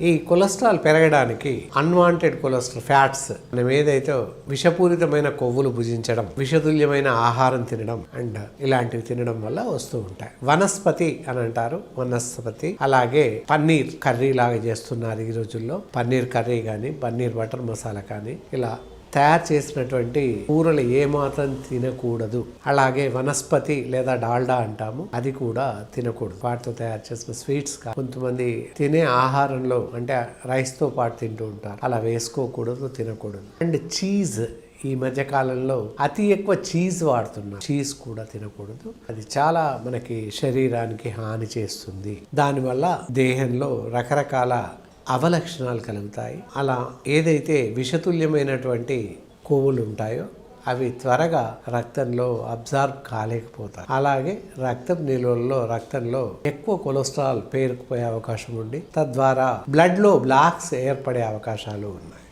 ఈ కొలెస్ట్రాల్ పెరగడానికి unwanted cholesterol fats మనం ఏదైతే విషపూరితమైన కొవ్వులు భుజించడం విషతుల్యమైన ఆహారం తినడం అండ్ ఇలాంటివి తినడం వల్ల వస్తూ ఉంటాయి. వనస్పతి అని అంటారు. వనస్పతి అలాగే పన్నీర్ కర్రీ లాగా చేస్తున్నారు ఈ రోజుల్లో. పన్నీర్ కర్రీ కానీ పన్నీర్ బటర్ మసాలా కానీ ఇలా తయారు చేసినటువంటి కూరలు ఏమాత్రం తినకూడదు. అలాగే వనస్పతి లేదా డాల్డా అంటాము అది కూడా తినకూడదు. వాటితో తయారు చేసిన స్వీట్స్ కొంతమంది తినే ఆహారంలో అంటే రైస్తో పాటు తింటూ ఉంటారు. అలా వేసుకోకూడదు తినకూడదు. అండ్ చీజ్ ఈ మధ్య కాలంలో అతి ఎక్కువ చీజ్ వాడుతున్నాం చీజ్ కూడా తినకూడదు. అది చాలా మనకి శరీరానికి హాని చేస్తుంది. దానివల్ల దేహంలో రకరకాల అవలక్షణాలు కలుగుతాయి. అలా ఏదైతే విషతుల్యమైనటువంటి కొవ్వులు ఉంటాయో అవి త్వరగా రక్తంలో అబ్జార్బ్ కాలేకపోతాయి. అలాగే రక్తం నిల్వల్లో రక్తంలో ఎక్కువ కొలెస్ట్రాల్ పేరుకుపోయే అవకాశం ఉండి తద్వారా బ్లడ్లో బ్లాక్స్ ఏర్పడే అవకాశాలు ఉన్నాయి.